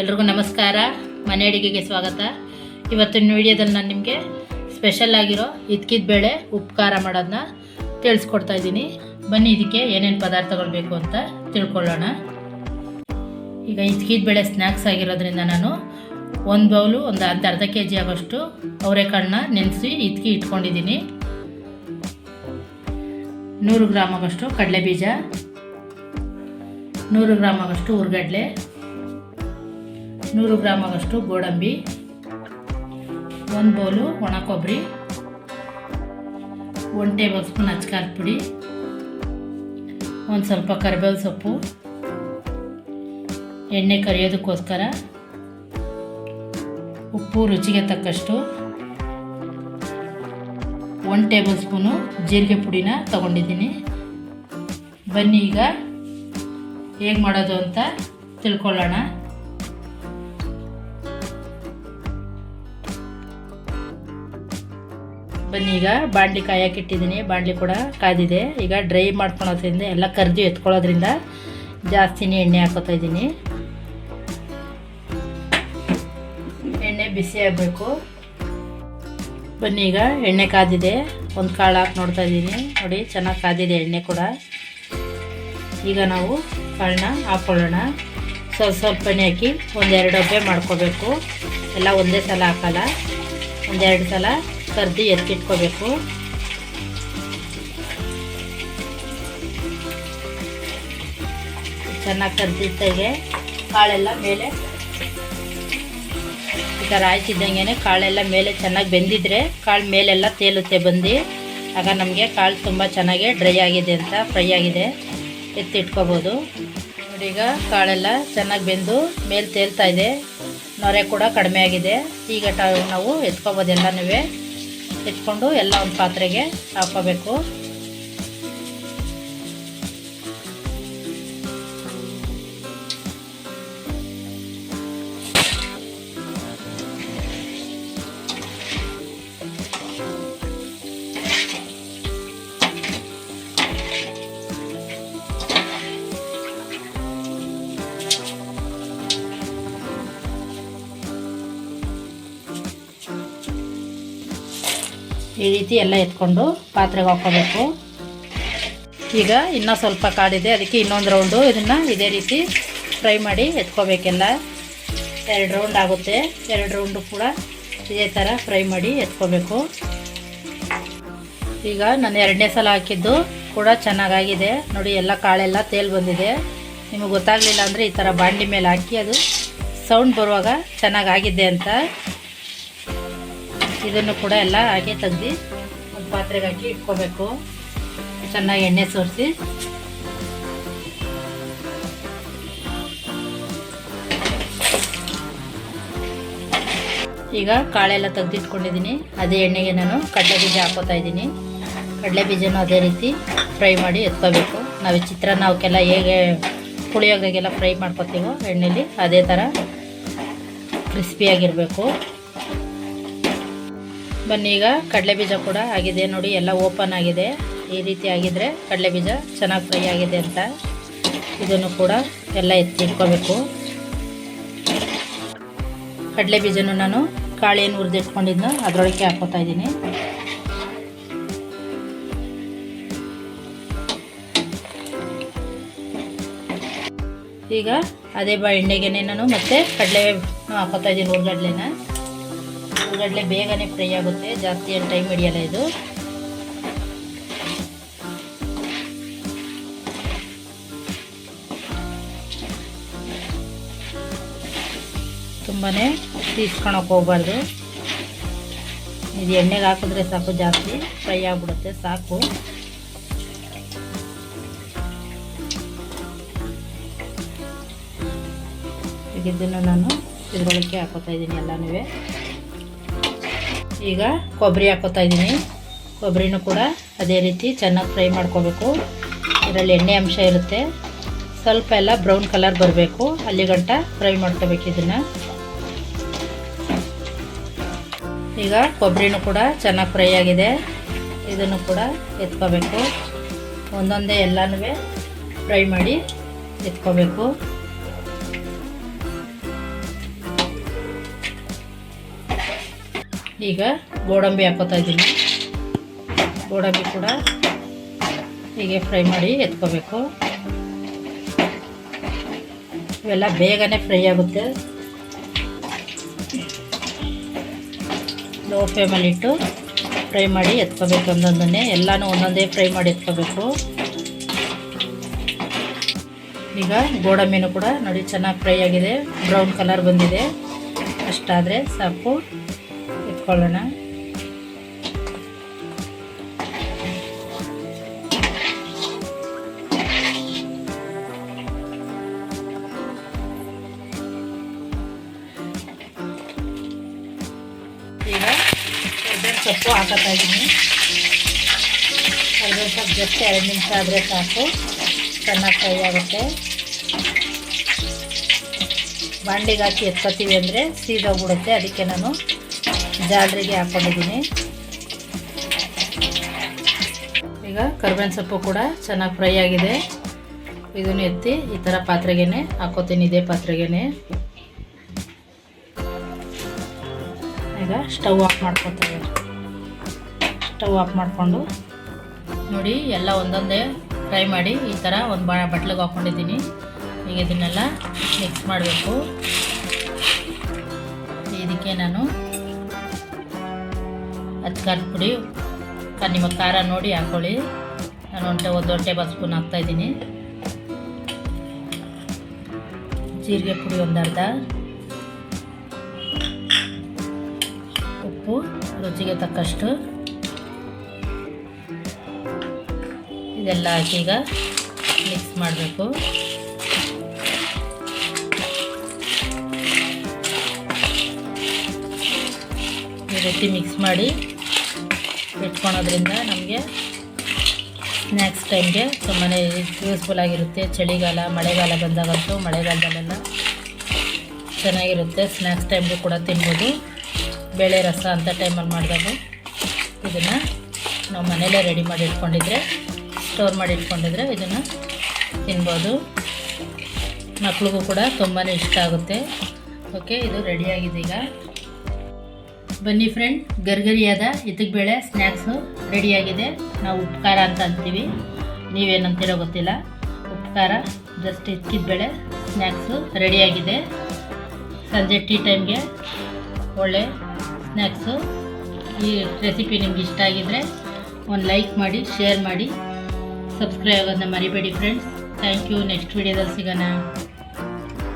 ಎಲ್ರಿಗೂ ನಮಸ್ಕಾರ. ಮನೆ ಅಡಿಗೆಗೆ ಸ್ವಾಗತ. ಇವತ್ತಿನ ವಿಡಿಯೋದಲ್ಲಿ ನಾನು ನಿಮಗೆ ಸ್ಪೆಷಲ್ ಆಗಿರೋ ಇದ್ಕಿದ ಬೇಳೆ ಉಪಕಾರ ಮಾಡೋದನ್ನ ತಿಳಿಸ್ಕೊಡ್ತಾ ಇದ್ದೀನಿ. ಬನ್ನಿ ಇದಕ್ಕೆ ಏನೇನು ಪದಾರ್ಥಗಳು ಬೇಕು ಅಂತ ತಿಳ್ಕೊಳ್ಳೋಣ. ಈಗ ಇದ್ಕಿದ ಬೇಳೆ ಸ್ನ್ಯಾಕ್ಸ್ ಆಗಿರೋದ್ರಿಂದ ನಾನು ಒಂದು ಬೌಲು, ಒಂದು ಅರ್ಧ ಅರ್ಧ ಕೆ ಜಿ ಆಗೋಷ್ಟು ಅವರೆಕಾಳನ್ನ ನೆನೆಸಿ ಇದ್ಕಿ ಇಟ್ಕೊಂಡಿದ್ದೀನಿ. ನೂರು ಗ್ರಾಮ್ ಆಗೋಷ್ಟು ಕಡಲೆ ಬೀಜ ನೂರು ಗ್ರಾಮ್ ಆಗೋಷ್ಟು ಹುರ್ಗಡ್ಲೆ ನೂರು ಗ್ರಾಮ್ ಆಗೋಷ್ಟು ಗೋಡಂಬಿ, ಒಂದು ಬೌಲು ಒಣ ಕೊಬ್ಬರಿ ಒಂದು ಟೇಬಲ್ ಸ್ಪೂನ್ ಅಚ್ಕಾರದ ಪುಡಿ, ಒಂದು ಸ್ವಲ್ಪ ಕರಿಬೇವು ಸೊಪ್ಪು, ಎಣ್ಣೆ ಕರಿಯೋದಕ್ಕೋಸ್ಕರ ಉಪ್ಪು ರುಚಿಗೆ ತಕ್ಕಷ್ಟು ಒಂದು ಟೇಬಲ್ ಸ್ಪೂನು ಜೀರಿಗೆ ಪುಡಿನ ತಗೊಂಡಿದ್ದೀನಿ. ಬನ್ನಿ ಈಗ ಹೇಗೆ ಮಾಡೋದು ಅಂತ ತಿಳ್ಕೊಳ್ಳೋಣ. ಬನ್ನಿ, ಈಗ ಬಾಂಡ್ಲಿ ಕಾಯಕ್ಕೆ ಇಟ್ಟಿದ್ದೀನಿ. ಬಾಂಡ್ಲಿ ಕೂಡ ಕಾದಿದೆ ಈಗ ಡ್ರೈ ಮಾಡ್ಕೊಳೋದ್ರಿಂದ ಎಲ್ಲ ಕರ್ದು ಎತ್ಕೊಳ್ಳೋದ್ರಿಂದ ಜಾಸ್ತಿನೇ ಎಣ್ಣೆ ಹಾಕೋತಾ ಇದ್ದೀನಿ. ಎಣ್ಣೆ ಬಿಸಿ ಆಗಬೇಕು. ಬನ್ನಿ, ಈಗ ಎಣ್ಣೆ ಕಾದಿದೆ ಒಂದು ಕಾಳು ಹಾಕಿ ನೋಡ್ತಾ ಇದ್ದೀನಿ. ನೋಡಿ, ಚೆನ್ನಾಗಿ ಕಾದಿದೆ ಎಣ್ಣೆ ಕೂಡ. ಈಗ ನಾವು ಕಾಳನ್ನ ಹಾಕ್ಕೊಳ್ಳೋಣ ಸ್ವಲ್ಪ ಸ್ವಲ್ಪನೇ ಹಾಕಿ ಒಂದೆರಡು ಡಬ್ಬೆ ಮಾಡ್ಕೋಬೇಕು. ಎಲ್ಲ ಒಂದೇ ಸಲ ಹಾಕಲ್ಲ. ಒಂದೆರಡು ಸಲ ಕರ್ದು ಎತ್ತಿಟ್ಕೋಬೇಕು. ಚೆನ್ನಾಗಿ ಕರ್ದಿದ್ದಾಗೆ ಕಾಳೆಲ್ಲ ಮೇಲೆ ಈ ಥರ ಕಾಳೆಲ್ಲ ಮೇಲೆ ಚೆನ್ನಾಗಿ ಬೆಂದಿದ್ರೆ ಕಾಳು ಮೇಲೆಲ್ಲ ತೇಲುತ್ತೆ ಬಂದು. ಆಗ ನಮಗೆ ಕಾಳು ತುಂಬ ಚೆನ್ನಾಗಿ ಡ್ರೈ ಆಗಿದೆ ಅಂತ ಫ್ರೈ ಆಗಿದೆ. ಎತ್ತಿಟ್ಕೋಬೋದು. ಈಗ ಕಾಳೆಲ್ಲ ಚೆನ್ನಾಗಿ ಬೆಂದು ಮೇಲೆ ತೇಲ್ತಾ ಇದೆ. ನೊರೆ ಕೂಡ ಕಡಿಮೆ ಆಗಿದೆ. ಈಗ ನಾವು ಎತ್ಕೋಬೋದು ಎಲ್ಲನೂ ಎತ್ಕೊಂಡು ಎಲ್ಲ ಒಂದು ಪಾತ್ರೆಗೆ ಹಾಕೋಬೇಕು ಈ ರೀತಿ ಎಲ್ಲ ಎತ್ಕೊಂಡು ಪಾತ್ರೆಗೆ ಹಾಕೋಬೇಕು ಈಗ ಇನ್ನೂ ಸ್ವಲ್ಪ ಕಾಡಿದೆ, ಅದಕ್ಕೆ ಇನ್ನೊಂದು ರೌಂಡು ಇದನ್ನು ಇದೇ ರೀತಿ ಫ್ರೈ ಮಾಡಿ ಎತ್ಕೋಬೇಕೆಲ್ಲ. ಎರಡು ರೌಂಡ್ ಆಗುತ್ತೆ. ಎರಡು ರೌಂಡು ಕೂಡ ಇದೇ ಥರ ಫ್ರೈ ಮಾಡಿ ಎತ್ಕೋಬೇಕು. ಈಗ ನಾನು ಎರಡನೇ ಸಲ ಹಾಕಿದ್ದು ಕೂಡ ಚೆನ್ನಾಗಾಗಿದೆ. ನೋಡಿ, ಎಲ್ಲ ಕಾಳೆಲ್ಲ ತೇಲ್ ಬಂದಿದೆ. ನಿಮಗೆ ಗೊತ್ತಾಗಲಿಲ್ಲ ಅಂದರೆ ಈ ಥರ ಬಾಂಡಿ ಮೇಲೆ ಹಾಕಿ ಅದು ಸೌಂಡ್ ಬರುವಾಗ ಚೆನ್ನಾಗಾಗಿದೆ ಅಂತ. ಇದನ್ನು ಕೂಡ ಎಲ್ಲ ಹಾಗೆ ತೆಗ್ದು ಒಂದು ಪಾತ್ರೆಗೆ ಹಾಕಿ ಇಟ್ಕೋಬೇಕು. ಚೆನ್ನಾಗಿ ಎಣ್ಣೆ ಸೋರಿಸಿ. ಈಗ ಕಾಳೆಲ್ಲ ತೆಗೆದಿಟ್ಕೊಂಡಿದ್ದೀನಿ. ಅದೇ ಎಣ್ಣೆಗೆ ನಾನು ಕಡಲೆ ಬೀಜ ಹಾಕೋತಾ ಇದ್ದೀನಿ. ಕಡಲೆ ಬೀಜನೂ ಅದೇ ರೀತಿ ಫ್ರೈ ಮಾಡಿ ಎತ್ಕೋಬೇಕು. ನಾವು ಚಿತ್ರಾನ್ನ ಅವಕ್ಕೆಲ್ಲ ಹೇಗೆ ಪುಳಿಯೋಗರಿಗೆಲ್ಲ ಫ್ರೈ ಮಾಡ್ಕೊತೀವೋ ಎಣ್ಣೆಲಿ ಅದೇ ಥರ ಕ್ರಿಸ್ಪಿಯಾಗಿರಬೇಕು. ಬನ್ನಿ, ಈಗ ಕಡಲೆ ಬೀಜ ಕೂಡ ಆಗಿದೆ ನೋಡಿ, ಎಲ್ಲ ಓಪನ್ ಆಗಿದೆ. ಈ ರೀತಿ ಆಗಿದ್ರೆ ಕಡಲೆ ಬೀಜ ಚೆನ್ನಾಗಿ ಫ್ರೈ ಆಗಿದೆ ಅಂತ ಇದನ್ನು ಕೂಡ ಎಲ್ಲ ಎತ್ತಿ ಇಟ್ಕೋಬೇಕು. ಕಡಲೆ ಬೀಜನು ನಾನು ಕಾಳೇನು ಹುರಿದಿಟ್ಕೊಂಡಿದ್ನೋ ಅದರೊಳಗೆ ಹಾಕೋತಾ ಇದ್ದೀನಿ. ಈಗ ಅದೇ ಬಾ ಎಣ್ಣೆಗೆ ನಾನು ಮತ್ತೆ ಕಡಲೆ ಹಾಕೋತಾ ಇದ್ದೀನಿ, ಹುರ್ಗಡ್ಲೆನ. ಉಳ್ಳಾಗಡ್ಲೆ ಬೇಗನೆ ಫ್ರೈ ಆಗುತ್ತೆ. ಜಾಸ್ತಿ ಏನು ಟೈಮ್ ಹಿಡಿಯಲ್ಲ ಇದು. ತುಂಬಾ ತೀಸ್ಕೊಳಕ್ಕೆ ಹೋಗ್ಬಾರ್ದು. ಇದು ಎಣ್ಣೆಗೆ ಹಾಕಿದ್ರೆ ಸಾಕು ಜಾಸ್ತಿ. ಫ್ರೈ ಆಗಿಬಿಡುತ್ತೆ, ಸಾಕು. ಇದನ್ನು ನಾನು ಇದ್ರೊಳಗೆ ಹಾಕೋತಾ ಇದ್ದೀನಿ ಎಲ್ಲನೂ. ಈಗ ಕೊಬ್ಬರಿ ಹಾಕೋತಾ ಇದ್ದೀನಿ. ಕೊಬ್ಬರಿನೂ ಕೂಡ ಅದೇ ರೀತಿ ಚೆನ್ನಾಗಿ ಫ್ರೈ ಮಾಡ್ಕೋಬೇಕು. ಇದರಲ್ಲಿ ಎಣ್ಣೆ ಅಂಶ ಇರುತ್ತೆ. ಸ್ವಲ್ಪ ಎಲ್ಲ ಬ್ರೌನ್ ಕಲರ್ ಬರಬೇಕು. ಅಲ್ಲಿ ಗಂಟ ಫ್ರೈ ಮಾಡ್ಕೋಬೇಕು ಇದನ್ನು. ಈಗ ಕೊಬ್ಬರಿನೂ ಕೂಡ ಚೆನ್ನಾಗಿ ಫ್ರೈ ಆಗಿದೆ. ಇದನ್ನು ಕೂಡ ಎತ್ಕೋಬೇಕು. ಒಂದೊಂದೇ ಎಲ್ಲನೂ ಫ್ರೈ ಮಾಡಿ ಎತ್ಕೋಬೇಕು. ಈಗ ಗೋಡಂಬಿ ಹಾಕೋತಾ ಇದ್ದೀನಿ. ಗೋಡಂಬಿ ಕೂಡ ಹೀಗೆ ಫ್ರೈ ಮಾಡಿ ಎತ್ಕೋಬೇಕು. ಇವೆಲ್ಲ ಬೇಗನೆ ಫ್ರೈ ಆಗುತ್ತೆ. ಲೋ ಫ್ಲೇಮಲ್ಲಿ ಇಟ್ಟು ಫ್ರೈ ಮಾಡಿ ಎತ್ಕೋಬೇಕು ಒಂದೊಂದನ್ನೇ. ಎಲ್ಲನೂ ಒಂದೊಂದೇ ಫ್ರೈ ಮಾಡಿ ಎತ್ಕೋಬೇಕು. ಈಗ ಗೋಡಂಬಿನೂ ಕೂಡ ನೋಡಿ ಚೆನ್ನಾಗಿ ಫ್ರೈ ಆಗಿದೆ. ಬ್ರೌನ್ ಕಲರ್ ಬಂದಿದೆ. ಅಷ್ಟಾದರೆ ಸಾಕು. ಎತ್ಕೊಳ್ಳೋಣ ಈಗ ಸೊಪ್ಪು ಹಾಕತ್ತಾ ಇದ್ದೀನಿ. ಕರ್ಬೇವಿನ ಸೊಪ್ಪು ಜಸ್ಟ್ ಎರಡು ನಿಮಿಷ ಆದರೆ ಸಾಕು. ಚೆನ್ನಾಗಿ ಫ್ರೈ ಆಗುತ್ತೆ. ಬಾಂಡಿಗೆ ಹಾಕಿ ಎತ್ಕೊತೀವಿ ಅಂದರೆ ಸೀದೋಗ್ಬಿಡುತ್ತೆ. ಅದಕ್ಕೆ ನಾನು ಜಾಲರಿಗೆ ಹಾಕೊಂಡಿದ್ದೀನಿ. ಈಗ ಕರ್ಬೇವಿನ ಸೊಪ್ಪು ಕೂಡ ಚೆನ್ನಾಗಿ ಫ್ರೈ ಆಗಿದೆ. ಇದನ್ನು ಎತ್ತಿ ಈ ಥರ ಪಾತ್ರೆಗೇನೆ ಹಾಕೋತೀನಿ, ಇದೇ ಪಾತ್ರೆಗೇನೆ. ಈಗ ಸ್ಟವ್ ಆಫ್ ಮಾಡ್ಕೊತೀವಿ ಸ್ಟವ್ ಆಫ್ ಮಾಡಿಕೊಂಡು ನೋಡಿ ಎಲ್ಲ ಒಂದೊಂದೇ ಫ್ರೈ ಮಾಡಿ ಈ ಥರ ಒಂದು ಬಾ ಬಟ್ಲಿಗೆ ಹಾಕ್ಕೊಂಡಿದ್ದೀನಿ ಈಗ ಇದನ್ನೆಲ್ಲ ಮಿಕ್ಸ್ ಮಾಡಬೇಕು. ಇದಕ್ಕೆ ನಾನು ಅಚ್ಕಾರದ ಪುಡಿ ಕ- ನಿಮ್ಮ ಖಾರ ನೋಡಿ ಹಾಕ್ಕೊಳ್ಳಿ ನಾನು ಒಂದು ಒಂದು ಟೇಬಲ್ ಸ್ಪೂನ್ ಹಾಕ್ತಾಯಿದ್ದೀನಿ ಜೀರಿಗೆ ಪುಡಿ ಒಂದರ್ಧ ಉಪ್ಪು, ರುಚಿಗೆ ತಕ್ಕಷ್ಟು. ಇದೆಲ್ಲ ಹಾಕಿ ಈಗ ಮಿಕ್ಸ್ ಮಾಡಬೇಕು. ಈ ರೀತಿ ಮಿಕ್ಸ್ ಮಾಡಿ ಇಟ್ಕೊಳೋದ್ರಿಂದ ನಮಗೆ ಸ್ನ್ಯಾಕ್ಸ್ ಟೈಮ್ಗೆ ತುಂಬಾ ಯೂಸ್ಫುಲ್ ಆಗಿರುತ್ತೆ. ಚಳಿಗಾಲ, ಮಳೆಗಾಲ ಬಂದಾಗಂತೂ ಮಳೆಗಾಲದಲ್ಲೆಲ್ಲ ಚೆನ್ನಾಗಿರುತ್ತೆ. ಸ್ನ್ಯಾಕ್ಸ್ ಟೈಮ್ಗೂ ಕೂಡ ತಿನ್ಬೋದು. ಬೇಳೆ ರಸ ಅಂತ ಟೈಮಲ್ಲಿ ಮಾಡಿದಾಗ ಇದನ್ನು ನಾವು ಮನೇಲೇ ರೆಡಿ ಮಾಡಿ ಇಟ್ಕೊಂಡಿದ್ರೆ ಸ್ಟೋರ್ ಮಾಡಿ ಇಟ್ಕೊಂಡಿದ್ರೆ ಇದನ್ನು ತಿನ್ಬೋದು. ಮಕ್ಳಿಗೂ ಕೂಡ ತುಂಬಾ ಇಷ್ಟ ಆಗುತ್ತೆ. ಓಕೆ ಇದು ರೆಡಿಯಾಗಿದೆ ಈಗ. ಬನ್ನಿ ಫ್ರೆಂಡ್ ಗರ್ಗರಿಯಾದ ಬೇಳೆ ಸ್ನ್ಯಾಕ್ಸು ರೆಡಿಯಾಗಿದೆ ನಾವು ಉಪ್ಕಾರ ಅಂತ ಅಂತೀವಿ. ನೀವೇನಂತೀರೋ ಗೊತ್ತಿಲ್ಲ. ಉಪ್ಕಾರ ಜಸ್ಟ್ ಬೇಳೆ ಸ್ನ್ಯಾಕ್ಸು ರೆಡಿಯಾಗಿದೆ ಸಂಜೆ ಟೀ ಟೈಮ್ಗೆ ಒಳ್ಳೆ ಸ್ನ್ಯಾಕ್ಸು ಈ ರೆಸಿಪಿ ನಿಮ್ಗೆ ಇಷ್ಟ ಆಗಿದ್ದರೆ ಒಂದು ಲೈಕ್ ಮಾಡಿ ಶೇರ್ ಮಾಡಿ. ಸಬ್ಸ್ಕ್ರೈಬ್ ಆಗೋದನ್ನ ಮರಿಬೇಡಿ ಫ್ರೆಂಡ್ಸ್ ಥ್ಯಾಂಕ್ ಯು ನೆಕ್ಸ್ಟ್ ವೀಡಿಯೋದಲ್ಲಿ ಸಿಗೋಣ.